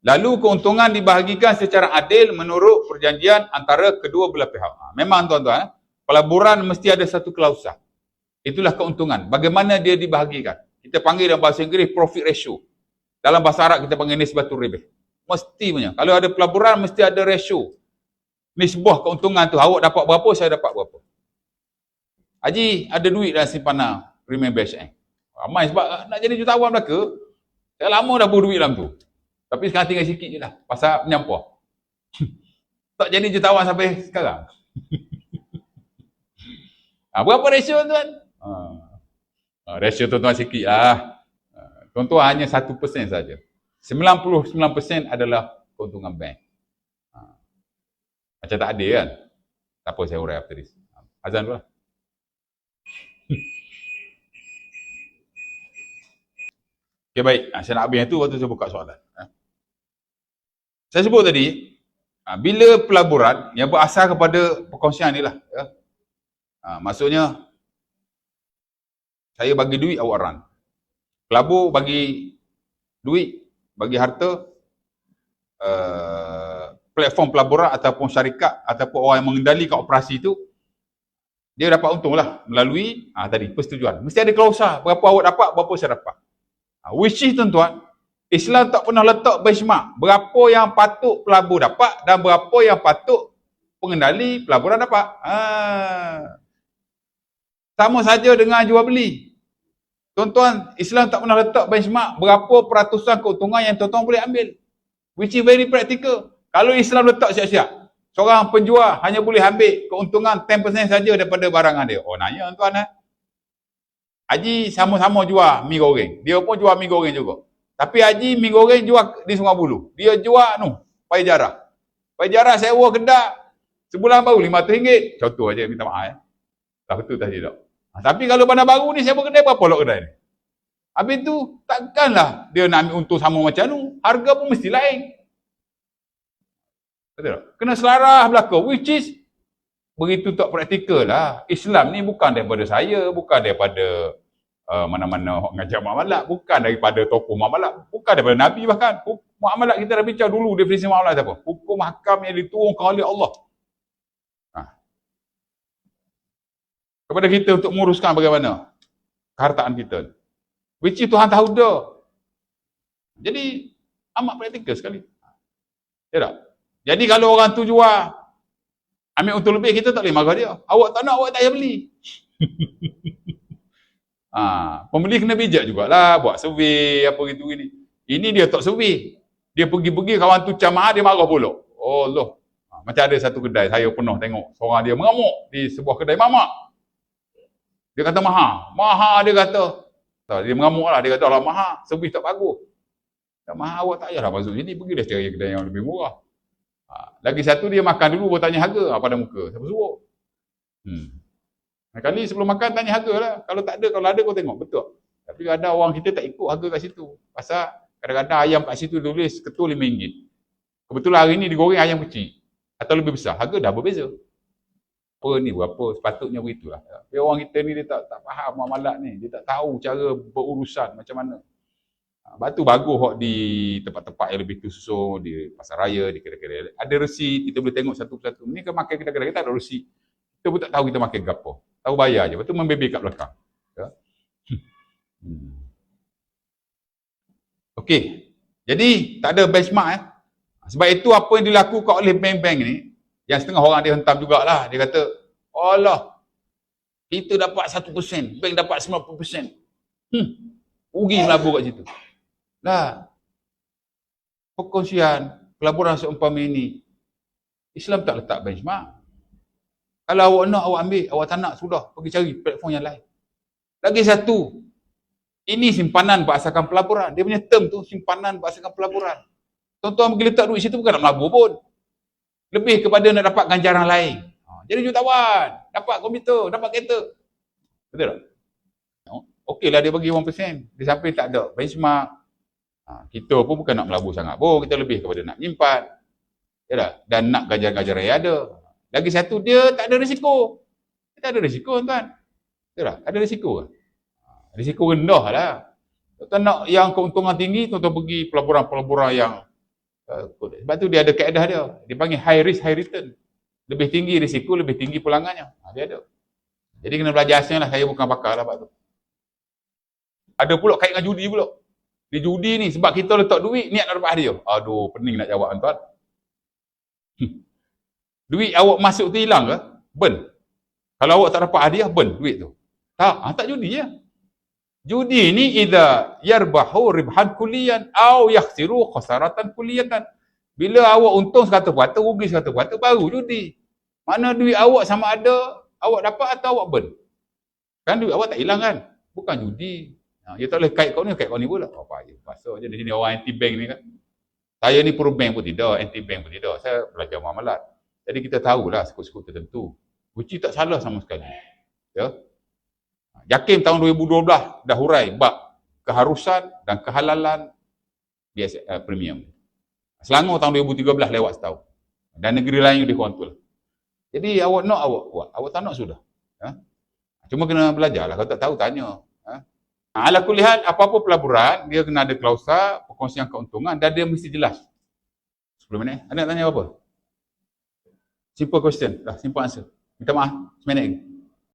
Lalu keuntungan dibahagikan secara adil menurut perjanjian antara kedua belah pihak. Ha, memang tuan-tuan, eh, pelaburan mesti ada satu klausa. Itulah keuntungan. Bagaimana dia dibahagikan? Kita panggil dalam bahasa Inggeris profit ratio. Dalam bahasa Arab kita panggil nisbatul ribih. Mesti punya. Kalau ada pelaburan mesti ada ratio. Nisbah keuntungan tu. Awak dapat berapa, saya dapat berapa. Haji ada duit dalam simpanan premium BHN. Ramai sebab nak jadi jutawan Melaka. Saya lama dah berduit dalam tu. Tapi sekarang tinggal sikit je lah. Pasal menyampah. tak jadi jutawan sampai sekarang. ha, berapa ratio tuan? Ha. ha ratio tuan-tuan sikit lah. Tuan-tuan hanya 1% saja. 99% adalah keuntungan bank. Ha. Macam tak ada kan? Tak apa saya urai after this. Azan dulu lah. Okay, baik. Saya nak habis itu, waktu saya buka soalan. Saya sebut tadi, ha, bila pelaburan yang berasal kepada perkongsian ni lah. Ya. Ha, maksudnya, saya bagi duit, awak run. Pelabur bagi duit, bagi harta, uh, platform pelaburan ataupun syarikat ataupun orang yang mengendalikan operasi itu, dia dapat untung lah melalui ha, tadi persetujuan. Mesti ada klausa berapa awak dapat, berapa saya dapat. Ha, which is tuan-tuan, Islam tak pernah letak benchmark berapa yang patut pelabur dapat dan berapa yang patut pengendali pelaburan dapat. Ha. Sama saja dengan jual beli. Tuan-tuan, Islam tak pernah letak benchmark berapa peratusan keuntungan yang tuan-tuan boleh ambil. Which is very practical. Kalau Islam letak siap-siap, seorang penjual hanya boleh ambil keuntungan 10% saja daripada barangan dia. Oh, nanya tuan-tuan. Eh? Haji sama-sama jual mi goreng. Dia pun jual mi goreng juga. Tapi Haji mi goreng jual di Sungai Bulu. Dia jual nu, pai jarah. Pai jarah sewa kedai sebulan baru RM500. Contoh aja minta maaf ya. Tak betul tak tidak. Ha, tapi kalau bandar baru ni sewa kedai berapa lok kedai ni? Habis tu takkanlah dia nak ambil untung sama macam tu. Harga pun mesti lain. Betul tak? Kena selarah belaka. Which is begitu tak praktikal lah. Islam ni bukan daripada saya, bukan daripada uh, mana-mana orang ngajar muamalat bukan daripada tokoh muamalat bukan daripada nabi bahkan. Muamalat kita dah bincang dulu definisi muamalat apa hukum hakam yang diturunkan oleh Allah. Ha. kepada kita untuk menguruskan bagaimana kehartaan kita. Which Tuhan tahu dah jadi amat praktikal sekali. Ya tak? Jadi kalau orang tu jual ambil untung lebih kita tak boleh marah dia. Awak tak nak awak tak payah beli Ha, pembeli kena bijak jugalah buat survey apa gitu gini. Ini dia tak survey. Dia pergi-pergi kawan tu camah dia marah pula. Oh Allah. Ha, macam ada satu kedai saya pernah tengok seorang dia mengamuk di sebuah kedai mamak. Dia kata maha. Maha dia kata. Tak, dia mengamuk lah. Dia kata Allah maha. Servis tak bagus. Tak maha awak tak payahlah masuk sini. Pergi dah cari kedai yang lebih murah. Ha, lagi satu dia makan dulu bertanya harga ha, pada muka. Siapa suruh? Hmm. Kali sebelum makan tanya harga lah. Kalau tak ada, kalau ada kau tengok. Betul. Tapi ada orang kita tak ikut harga kat situ. Pasal kadang-kadang ayam kat situ tulis ketul RM5. Kebetulan hari ni digoreng ayam kecil. Atau lebih besar. Harga dah berbeza. Apa ni berapa sepatutnya begitulah. Tapi orang kita ni dia tak, tak faham muamalat ni. Dia tak tahu cara berurusan macam mana. Sebab tu bagus di tempat-tempat yang lebih tersusun, di pasar raya, di kedai-kedai. Ada resi, kita boleh tengok satu persatu. Ni ke makan kedai-kedai, kita ada resi. Kita pun tak tahu kita makan gapo. Tahu bayar je. Lepas tu membebek kat belakang. Ya. Hmm. Okey. Jadi tak ada benchmark eh. Sebab itu apa yang dilakukan oleh bank-bank ni, yang setengah orang dia hentam jugalah. Dia kata, Allah, kita dapat 1%, bank dapat 90%. Hmm. Ugi melabur kat situ. Lah. Perkongsian, pelaburan seumpama ini, Islam tak letak benchmark. Kalau awak nak, awak ambil. Awak tak nak, sudah. Pergi cari platform yang lain. Lagi satu. Ini simpanan berasakan pelaburan. Dia punya term tu simpanan berasakan pelaburan. Tuan-tuan pergi letak duit situ bukan nak melabur pun. Lebih kepada nak dapat ganjaran lain. Ha, jadi jutawan. Dapat komputer, dapat kereta. Betul tak? Okeylah dia bagi 1%. Di samping tak ada benchmark. Ha, kita pun bukan nak melabur sangat pun. Kita lebih kepada nak menyimpan. Ya Dan nak ganjaran-ganjaran yang ada. Lagi satu, dia tak ada risiko. Dia tak ada risiko, tuan. Betul tak? Ada risiko ke? Risiko rendah lah. Tuan nak yang keuntungan tinggi, tuan-tuan pergi pelaburan-pelaburan yang Takut. Sebab tu dia ada kaedah dia. Dia panggil high risk, high return. Lebih tinggi risiko, lebih tinggi pulangannya. Ha, dia ada. Jadi kena belajar asing lah. Saya bukan pakar lah tu. Ada pula kait dengan judi pula. Di judi ni sebab kita letak duit, niat nak dapat hadiah. Aduh, pening nak jawab tuan. Hmm. Duit awak masuk tu hilang ke? Ben. Kalau awak tak dapat hadiah, ben duit tu. Tak, ha, tak judi ya. Judi ni idza yarbahu ribhan kulliyan au yakhsiru khasaratan kulliyatan. Bila awak untung 100%, rugi 100%, baru judi. Mana duit awak sama ada awak dapat atau awak burn. Kan duit awak tak hilang kan? Bukan judi. Ha, dia tak boleh kait kau ni, kait kau ni pula. Apa je, pasal je di sini orang anti bank ni kan. Saya ni pro bank pun tidak, anti bank pun tidak. Saya belajar muamalat. Jadi kita tahulah suku-suku tertentu. Which tak salah sama sekali. Ya. Yakin tahun 2012 dah hurai bab keharusan dan kehalalan biasa uh, premium. Selangor tahun 2013 lewat setahun. Dan negeri lain lebih kurang tu. Jadi awak nak awak buat. Awak tak nak sudah. Ha? Cuma kena belajar lah. Kalau tak tahu tanya. Ha? Ala kulihat apa-apa pelaburan dia kena ada klausa perkongsian keuntungan dan dia mesti jelas. Sebelum ni, ada nak tanya apa? Simple question. Dah, simple answer. Minta maaf. Seminit lagi.